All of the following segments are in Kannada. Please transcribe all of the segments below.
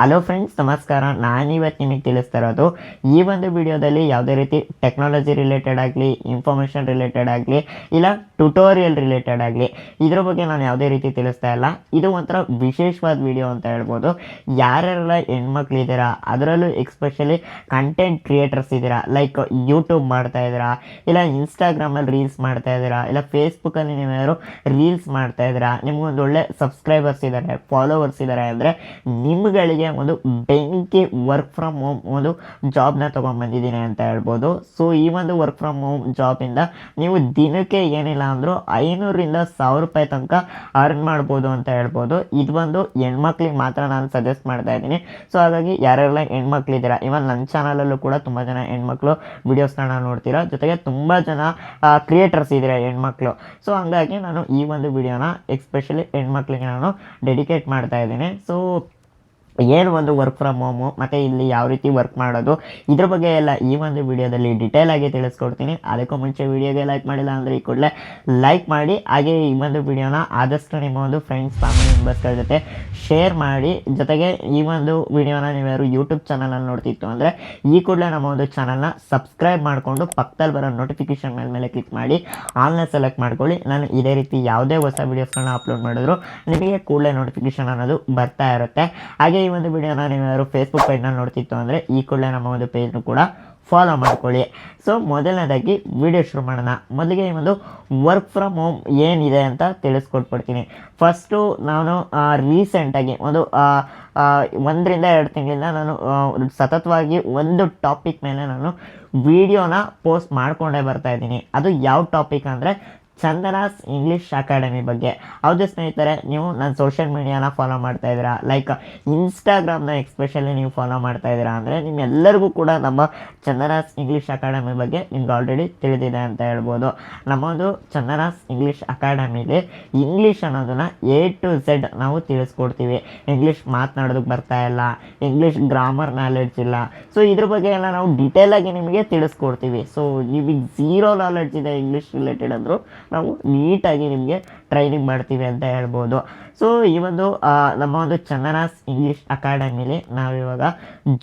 ಹಲೋ ಫ್ರೆಂಡ್ಸ್ ನಮಸ್ಕಾರ. ನಾನಿವತ್ತು ನಿಮಗೆ ತಿಳಿಸ್ತಾ ಇರೋದು, ಈ ಒಂದು ವಿಡಿಯೋದಲ್ಲಿ ಯಾವುದೇ ರೀತಿ ಟೆಕ್ನಾಲಜಿ ರಿಲೇಟೆಡ್ ಆಗಲಿ ಇನ್ಫಾರ್ಮೇಷನ್ ರಿಲೇಟೆಡ್ ಆಗಲಿ, ಇಲ್ಲ ಟ್ಯುಟೋರಿಯಲ್ ರಿಲೇಟೆಡ್ ಆಗಲಿ, ಇದ್ರ ಬಗ್ಗೆ ನಾನು ಯಾವುದೇ ರೀತಿ ತಿಳಿಸ್ತಾ ಇಲ್ಲ. ಇದು ಒಂಥರ ವಿಶೇಷವಾದ ವಿಡಿಯೋ ಅಂತ ಹೇಳ್ಬೋದು. ಯಾರ್ಯಾರೆಲ್ಲ ಹೆಣ್ಮಕ್ಳಿದ್ದೀರಾ ಅದರಲ್ಲೂ ಎಕ್ಸ್ಪೆಷಲಿ ಕಂಟೆಂಟ್ ಕ್ರಿಯೇಟರ್ಸ್ ಇದ್ದೀರಾ ಲೈಕ್ ಯೂಟ್ಯೂಬ್ ಮಾಡ್ತಾ ಇದ್ದೀರಾ, ಇಲ್ಲ ಇನ್ಸ್ಟಾಗ್ರಾಮಲ್ಲಿ ರೀಲ್ಸ್ ಮಾಡ್ತಾ ಇದ್ದೀರಾ, ಇಲ್ಲ ಫೇಸ್ಬುಕ್ಕಲ್ಲಿ ನೀವು ಯಾರು ರೀಲ್ಸ್ ಮಾಡ್ತಾ ಇದ್ದೀರಾ, ನಿಮಗೊಂದು ಒಳ್ಳೆ ಸಬ್ಸ್ಕ್ರೈಬರ್ಸ್ ಇದ್ದಾರೆ ಫಾಲೋವರ್ಸ್ ಇದ್ದಾರೆ ಅಂದರೆ ನಿಮ್ಗಳಿಗೆ ಒಂದು ಬೆಂಕಿ ವರ್ಕ್ ಫ್ರಮ್ ಹೋಮ್ ಒಂದು ಜಾಬ್ನ ತೊಗೊಂಡ್ಬಂದಿದ್ದೀನಿ ಅಂತ ಹೇಳ್ಬೋದು. ಸೊ ಈ ಒಂದು ವರ್ಕ್ ಫ್ರಮ್ ಹೋಮ್ ಜಾಬಿಂದ ನೀವು ದಿನಕ್ಕೆ ಏನಿಲ್ಲ ಅಂದರೂ ಐನೂರಿಂದ ಸಾವಿರ ರೂಪಾಯಿ ತನಕ ಅರ್ನ್ ಮಾಡ್ಬೋದು ಅಂತ ಹೇಳ್ಬೋದು. ಇದು ಒಂದು ಹೆಣ್ಮಕ್ಳಿಗೆ ಮಾತ್ರ ನಾನು ಸಜೆಸ್ಟ್ ಮಾಡ್ತಾ ಇದ್ದೀನಿ. ಸೊ ಹಾಗಾಗಿ ಯಾರೆಲ್ಲ ಹೆಣ್ಮಕ್ಳಿದ್ದೀರಾ ಇವನ್ ನನ್ನ ಚಾನಲಲ್ಲೂ ಕೂಡ ತುಂಬ ಜನ ಹೆಣ್ಮಕ್ಳು ವೀಡಿಯೋಸ್ಗಳನ್ನ ನೋಡ್ತೀರಾ. ಜೊತೆಗೆ ತುಂಬ ಜನ ಕ್ರಿಯೇಟರ್ಸ್ ಇದ್ದೀರಾ ಹೆಣ್ಮಕ್ಳು. ಸೊ ಹಂಗಾಗಿ ನಾನು ಈ ಒಂದು ವಿಡಿಯೋನ ಎಕ್ಸ್ಪೆಷಲಿ ಹೆಣ್ಮಕ್ಳಿಗೆ ನಾನು ಡೆಡಿಕೇಟ್ ಮಾಡ್ತಾ ಇದ್ದೀನಿ. ಸೊ ಏನು ಒಂದು ವರ್ಕ್ ಫ್ರಮ್ ಹೋಮು ಮತ್ತು ಇಲ್ಲಿ ಯಾವ ರೀತಿ ವರ್ಕ್ ಮಾಡೋದು, ಇದ್ರ ಬಗ್ಗೆ ಎಲ್ಲ ಈ ಒಂದು ವಿಡಿಯೋದಲ್ಲಿ ಡಿಟೇಲ್ ಆಗಿ ತಿಳಿಸ್ಕೊಡ್ತೀನಿ. ಅದಕ್ಕೂ ಮುಂಚೆ ವಿಡಿಯೋಗೆ ಲೈಕ್ ಮಾಡಿಲ್ಲ ಅಂದರೆ ಈ ಕೂಡಲೇ ಲೈಕ್ ಮಾಡಿ, ಹಾಗೆ ಈ ಒಂದು ವಿಡಿಯೋನ ಆದಷ್ಟು ನಿಮ್ಮ ಒಂದು ಫ್ರೆಂಡ್ಸ್ ಫ್ಯಾಮಿಲಿ ಮೆಂಬರ್ಸ್ಗಳ ಜೊತೆ ಶೇರ್ ಮಾಡಿ. ಜೊತೆಗೆ ಈ ಒಂದು ವಿಡಿಯೋನ ನೀವ್ಯಾರು ಯೂಟ್ಯೂಬ್ ಚಾನಲಲ್ಲಿ ನೋಡ್ತಿತ್ತು ಅಂದರೆ ಈ ಕೂಡಲೇ ನಮ್ಮ ಒಂದು ಚಾನಲ್ನ ಸಬ್ಸ್ಕ್ರೈಬ್ ಮಾಡಿಕೊಂಡು ಪಕ್ಕದಲ್ಲಿ ಬರೋ ನೋಟಿಫಿಕೇಷನ್ ಮೇಲೆ ಮೇಲೆ ಕ್ಲಿಕ್ ಮಾಡಿ ಆನ್ಲೈನ್ ಸೆಲೆಕ್ಟ್ ಮಾಡ್ಕೊಳ್ಳಿ. ನಾನು ಇದೇ ರೀತಿ ಯಾವುದೇ ಹೊಸ ವೀಡಿಯೋಸ್ಗಳನ್ನ ಅಪ್ಲೋಡ್ ಮಾಡಿದ್ರು ನಿಮಗೆ ಕೂಡಲೇ ನೋಟಿಫಿಕೇಶನ್ ಅನ್ನೋದು ಬರ್ತಾ ಇರುತ್ತೆ. ಹಾಗೆ ಈ ಒಂದು ವಿಡಿಯೋನ ನೀವು ಯಾರು ಫೇಸ್ಬುಕ್ ಪೇಜ್ನಲ್ಲಿ ನೋಡ್ತಿತ್ತು ಅಂದರೆ ಈ ಕೂಡಲೇ ನಮ್ಮ ಒಂದು ಪೇಜ್ನು ಕೂಡ ಫಾಲೋ ಮಾಡ್ಕೊಳ್ಳಿ. ಸೊ ಮೊದಲನೇದಾಗಿ ವಿಡಿಯೋ ಶುರು ಮಾಡೋಣ. ಮೊದಲಿಗೆ ಈ ಒಂದು ವರ್ಕ್ ಫ್ರಮ್ ಹೋಮ್ ಏನಿದೆ ಅಂತ ತಿಳಿಸ್ಕೊಟ್ಬಿಡ್ತೀನಿ. ಫಸ್ಟು ನಾನು ರೀಸೆಂಟಾಗಿ ಒಂದು ಒಂದರಿಂದ ಎರಡು ತಿಂಗಳಿಂದ ನಾನು ಸತತವಾಗಿ ಒಂದು ಟಾಪಿಕ್ ಮೇಲೆ ನಾನು ವಿಡಿಯೋನ ಪೋಸ್ಟ್ ಮಾಡಿಕೊಂಡೇ ಬರ್ತಾ ಇದ್ದೀನಿ. ಅದು ಯಾವ ಟಾಪಿಕ್ ಅಂದರೆ ಚಂದನಾಸ್ ಇಂಗ್ಲೀಷ್ ಅಕಾಡೆಮಿ ಬಗ್ಗೆ. ಹೌದು ಸ್ನೇಹಿತರೆ, ನೀವು ನನ್ನ ಸೋಷಿಯಲ್ ಮೀಡಿಯಾನ ಫಾಲೋ ಮಾಡ್ತಾ ಇದ್ದೀರಾ? ಲೈಕ್ ಇನ್ಸ್ಟಾಗ್ರಾಮ್ನ ಎಕ್ಸ್ಪೆಷಲಿ ನೀವು ಫಾಲೋ ಮಾಡ್ತಾ ಇದ್ದೀರಾ ಅಂದರೆ ನಿಮ್ಮೆಲ್ಲರಿಗೂ ಕೂಡ ನಮ್ಮ ಚಂದನಾಸ್ ಇಂಗ್ಲೀಷ್ ಅಕಾಡೆಮಿ ಬಗ್ಗೆ ನಿಮ್ಗೆ ಆಲ್ರೆಡಿ ತಿಳಿದಿದೆ ಅಂತ ಹೇಳ್ಬೋದು. ನಮ್ಮದು ಚಂದನಾಸ್ ಇಂಗ್ಲೀಷ್ ಅಕಾಡೆಮಿಲಿ ಇಂಗ್ಲೀಷ್ ಅನ್ನೋದನ್ನ ಎ ಟು ಝೆಡ್ ನಾವು ತಿಳಿಸ್ಕೊಡ್ತೀವಿ. ಇಂಗ್ಲೀಷ್ ಮಾತನಾಡೋದಕ್ಕೆ ಬರ್ತಾ ಇಲ್ಲ ಇಂಗ್ಲೀಷ್ ಗ್ರಾಮರ್ ನಾಲೆಡ್ಜ್ ಇಲ್ಲ. ಸೊ ಇದ್ರ ಬಗ್ಗೆ ಎಲ್ಲ ನಾವು ಡೀಟೇಲ್ ಆಗಿ ನಿಮಗೆ ತಿಳಿಸ್ಕೊಡ್ತೀವಿ. ಸೊ ನಿಮಗೆ ಝೀರೋ ನಾಲೆಡ್ಜ್ ಇದೆ ಇಂಗ್ಲೀಷ್ ರಿಲೇಟೆಡ್ ಅಂದರೂ ನಾವು ನೀಟಾಗಿ ನಿಮಗೆ ಟ್ರೈನಿಂಗ್ ಮಾಡ್ತೀವಿ ಅಂತ ಹೇಳ್ಬೋದು. ಸೊ ಈ ಒಂದು ನಮ್ಮ ಒಂದು ಚಂದನಾಸ್ ಇಂಗ್ಲೀಷ್ ಅಕಾಡೆಮಿಲಿ ನಾವಿವಾಗ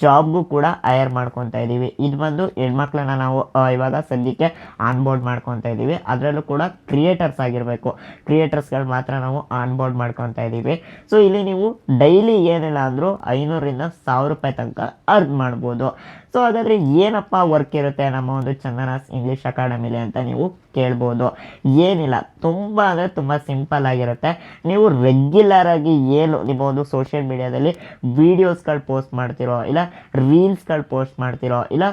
ಜಾಬ್ಗೂ ಕೂಡ ಹೈಯರ್ ಮಾಡ್ಕೊತಾ ಇದ್ದೀವಿ ಇದು ಬಂದು ಹೆಣ್ಮಕ್ಳನ್ನ ನಾವು ಇವಾಗ ಸದ್ಯಕ್ಕೆ ಆನ್ಬೋರ್ಡ್ ಮಾಡ್ಕೊತಾ ಇದ್ದೀವಿ ಅದರಲ್ಲೂ ಕೂಡ ಕ್ರಿಯೇಟರ್ಸ್ ಆಗಿರಬೇಕು. ಕ್ರಿಯೇಟರ್ಸ್ಗಳು ಮಾತ್ರ ನಾವು ಆನ್ಬೋರ್ಡ್ ಮಾಡ್ಕೊತಾ ಇದ್ದೀವಿ ಸೊ ಇಲ್ಲಿ ನೀವು ಡೈಲಿ ಏನಿಲ್ಲ ಅಂದರೂ ಐನೂರಿಂದ ಸಾವಿರ ರೂಪಾಯಿ ತನಕ ಅರ್ನ್ ಮಾಡ್ಬೋದು. ಸೊ ಹಾಗಾದರೆ ಏನಪ್ಪ ವರ್ಕ್ ಇರುತ್ತೆ ನಮ್ಮ ಒಂದು ಚಂದನಾಸ್ ಇಂಗ್ಲೀಷ್ ಅಕಾಡೆಮಿಲಿ ಅಂತ ನೀವು ಕೇಳ್ಬೋದು. ಏನಿಲ್ಲ, ತುಂಬ ಅಂದರೆ ತುಂಬ ಸಿಂಪಲ್ ಆಗಿರುತ್ತೆ. ನೀವು ರೆಗ್ಯುಲರ್ ಆಗಿ ಏನು ನಿಮ್ಮ ಒಂದು ಸೋಷಿಯಲ್ ಮೀಡಿಯಾದಲ್ಲಿ ವೀಡಿಯೋಸ್ಗಳು ಪೋಸ್ಟ್ ಮಾಡ್ತಿರೋ, ಇಲ್ಲ ರೀಲ್ಸ್ಗಳು ಪೋಸ್ಟ್ ಮಾಡ್ತಿರೋ, ಇಲ್ಲ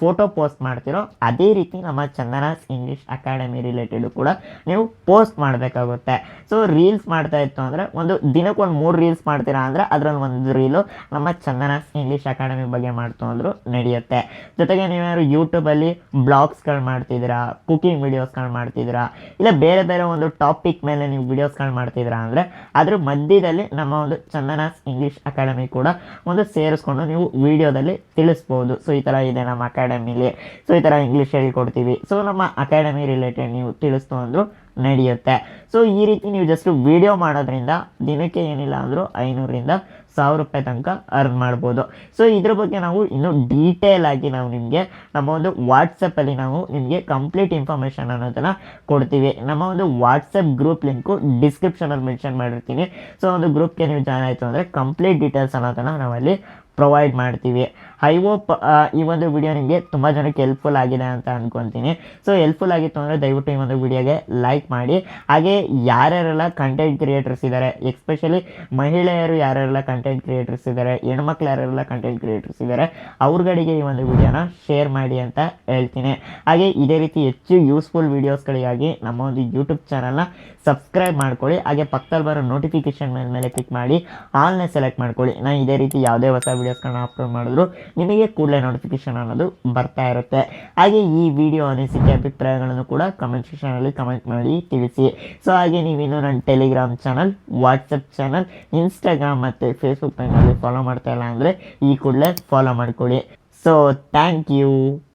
ಫೋಟೋ ಪೋಸ್ಟ್ ಮಾಡ್ತಿರೋ, ಅದೇ ರೀತಿ ನಮ್ಮ ಚಂದನಾಸ್ ಇಂಗ್ಲೀಷ್ ಅಕಾಡೆಮಿ ರಿಲೇಟೆಡು ಕೂಡ ನೀವು ಪೋಸ್ಟ್ ಮಾಡಬೇಕಾಗುತ್ತೆ. ಸೊ ರೀಲ್ಸ್ ಮಾಡ್ತಾ ಇತ್ತು ಅಂದರೆ ಒಂದು ದಿನಕ್ಕೆ ಒಂದು ಮೂರು ರೀಲ್ಸ್ ಮಾಡ್ತೀರಾ ಅಂದರೆ ಅದರಲ್ಲಿ ಒಂದು ರೀಲು ನಮ್ಮ ಚಂದನಾಸ್ ಇಂಗ್ಲೀಷ್ ಅಕಾಡೆಮಿ ಬಗ್ಗೆ ಮಾಡ್ತು ಅಂದರೂ ನಡೆಯುತ್ತೆ. ಜೊತೆಗೆ ನೀವ್ಯಾರು ಯೂಟ್ಯೂಬಲ್ಲಿ ಬ್ಲಾಗ್ಸ್ಗಳು ಮಾಡ್ತಿದ್ದೀರಾ ಕುಕಿಂಗ್ ವೀಡಿಯೋಸ್ಗಳು ಮಾಡ್ತಿದ್ದೀರಾ ಇಲ್ಲ, ಬೇರೆ ಬೇರೆ ಒಂದು ಟಾಪಿಕ್ ಮೇಲೆ ನೀವು ವಿಡಿಯೋಸ್ಗಳು ಮಾಡ್ತಿದ್ದೀರಾ ಅಂದರೆ, ಅದ್ರ ಮಧ್ಯದಲ್ಲಿ ನಮ್ಮ ಒಂದು ಚಂದನಾಸ್ ಇಂಗ್ಲೀಷ್ ಅಕಾಡೆಮಿ ಕೂಡ ಒಂದು ಸೇರಿಸ್ಕೊಂಡು ನೀವು ವಿಡಿಯೋದಲ್ಲಿ ತಿಳಿಸ್ಬೋದು. ಸೊ ಈ ಥರ ಇದೆ ನಮ್ಮ ಅಕಾಡೆಮಿಲಿ ಸೊ ಈ ಥರ ಇಂಗ್ಲೀಷ್ ಹೇಳ್ಕೊಡ್ತೀವಿ ಸೊ ನಮ್ಮ ಅಕಾಡೆಮಿ ರಿಲೇಟೆಡ್ ನೀವು ತಿಳಿಸ್ತು ಅಂದರೂ ನಡೆಯುತ್ತೆ. ಸೊ ಈ ರೀತಿ ನೀವು ಜಸ್ಟ್ ವಿಡಿಯೋ ಮಾಡೋದ್ರಿಂದ ದಿನಕ್ಕೆ ಏನಿಲ್ಲ ಅಂದರೂ ಐನೂರಿಂದ ಸಾವಿರ ರೂಪಾಯಿ ತನಕ ಅರ್ನ್ ಮಾಡ್ಬೋದು. ಸೊ ಇದ್ರ ಬಗ್ಗೆ ನಾವು ಇನ್ನೂ ಡೀಟೇಲ್ ಆಗಿ ನಾವು ನಿಮಗೆ ನಮ್ಮ ಒಂದು ವಾಟ್ಸಪ್ಪಲ್ಲಿ ನಾವು ನಿಮಗೆ ಕಂಪ್ಲೀಟ್ ಇನ್ಫಾರ್ಮೇಷನ್ ಅನ್ನೋದನ್ನು ಕೊಡ್ತೀವಿ. ನಮ್ಮ ಒಂದು ವಾಟ್ಸಪ್ ಗ್ರೂಪ್ ಲಿಂಕು ಡಿಸ್ಕ್ರಿಪ್ಷನಲ್ಲಿ ಮೆನ್ಷನ್ ಮಾಡಿರ್ತೀನಿ. ಸೊ ಒಂದು ಗ್ರೂಪ್ಗೆ ನೀವು ಜಾಯ್ನ್ ಆಯಿತು ಅಂದರೆ ಕಂಪ್ಲೀಟ್ ಡೀಟೇಲ್ಸ್ ಅನ್ನೋದನ್ನು ನಾವಲ್ಲಿ ಪ್ರೊವೈಡ್ ಮಾಡ್ತೀವಿ. ಐ ಹೋಪ್ ಈ ಒಂದು ವಿಡಿಯೋ ನಿಮಗೆ ತುಂಬ ಜನಕ್ಕೆ ಹೆಲ್ಪ್ಫುಲ್ ಆಗಿದೆ ಅಂತ ಅಂದ್ಕೊತೀನಿ ಸೊ ಹೆಲ್ಪ್ಫುಲ್ ಆಗಿತ್ತು ಅಂದರೆ ದಯವಿಟ್ಟು ಈ ಒಂದು ವಿಡಿಯೋಗೆ ಲೈಕ್ ಮಾಡಿ. ಹಾಗೆ ಯಾರ್ಯಾರೆಲ್ಲ ಕಂಟೆಂಟ್ ಕ್ರಿಯೇಟರ್ಸ್ ಇದ್ದಾರೆ ಎಕ್ಸ್ಪೆಷಲಿ ಮಹಿಳೆಯರು ಯಾರ್ಯಾರೆಲ್ಲ ಕಂಟೆಂಟ್ ಕ್ರಿಯೇಟರ್ಸ್ ಇದ್ದಾರೆ ಹೆಣ್ಮಕ್ಳು ಯಾರ್ಯಾರೆಲ್ಲ ಕಂಟೆಂಟ್ ಕ್ರಿಯೇಟರ್ಸ್ ಇದ್ದಾರೆ ಅವ್ರಗಳಿಗೆ ಈ ಒಂದು ವಿಡಿಯೋನ ಶೇರ್ ಮಾಡಿ ಅಂತ ಹೇಳ್ತೀನಿ. ಹಾಗೆ ಇದೇ ರೀತಿ ಹೆಚ್ಚು ಯೂಸ್ಫುಲ್ ವೀಡಿಯೋಸ್ಗಳಿಗಾಗಿ ನಮ್ಮ ಒಂದು ಯೂಟ್ಯೂಬ್ ಚಾನಲ್ನ ಸಬ್ಸ್ಕ್ರೈಬ್ ಮಾಡ್ಕೊಳ್ಳಿ. ಹಾಗೆ ಪಕ್ಕದಲ್ಲಿ ಬರೋ ನೋಟಿಫಿಕೇಶನ್ ಮೇಲೆ ಕ್ಲಿಕ್ ಮಾಡಿ ಆಲ್ನೇ ಸೆಲೆಕ್ಟ್ ಮಾಡ್ಕೊಳ್ಳಿ. ನಾನು ಇದೇ ರೀತಿ ಯಾವುದೇ ಹೊಸ ವೀಡಿಯೋಸ್ಗಳನ್ನ ಅಪ್ಲೋಡ್ ಮಾಡಿದ್ರು, ನಿಮಗೆ ಕೂಡಲೇ ನೋಟಿಫಿಕೇಶನ್ ಅನ್ನೋದು ಬರ್ತಾ ಇರುತ್ತೆ. ಹಾಗೆ ಈ ವಿಡಿಯೋ ಅನಿಸಿಕೆ ಅಭಿಪ್ರಾಯಗಳನ್ನು ಕೂಡ ಕಮೆಂಟ್ ಸೆಕ್ಷನಲ್ಲಿ ಕಮೆಂಟ್ ಮಾಡಿ ತಿಳಿಸಿ. ಸೊ ಹಾಗೆ ನೀವಿನ್ನು ನನ್ನ Telegram channel WhatsApp channel Instagram ಮತ್ತು ಫೇಸ್ಬುಕ್ ಪೇಜ್ನಲ್ಲಿ ಫಾಲೋ ಮಾಡ್ತಾ ಇಲ್ಲ ಅಂದರೆ ಈ ಕೂಡಲೇ ಫಾಲೋ ಮಾಡ್ಕೊಳ್ಳಿ. So thank you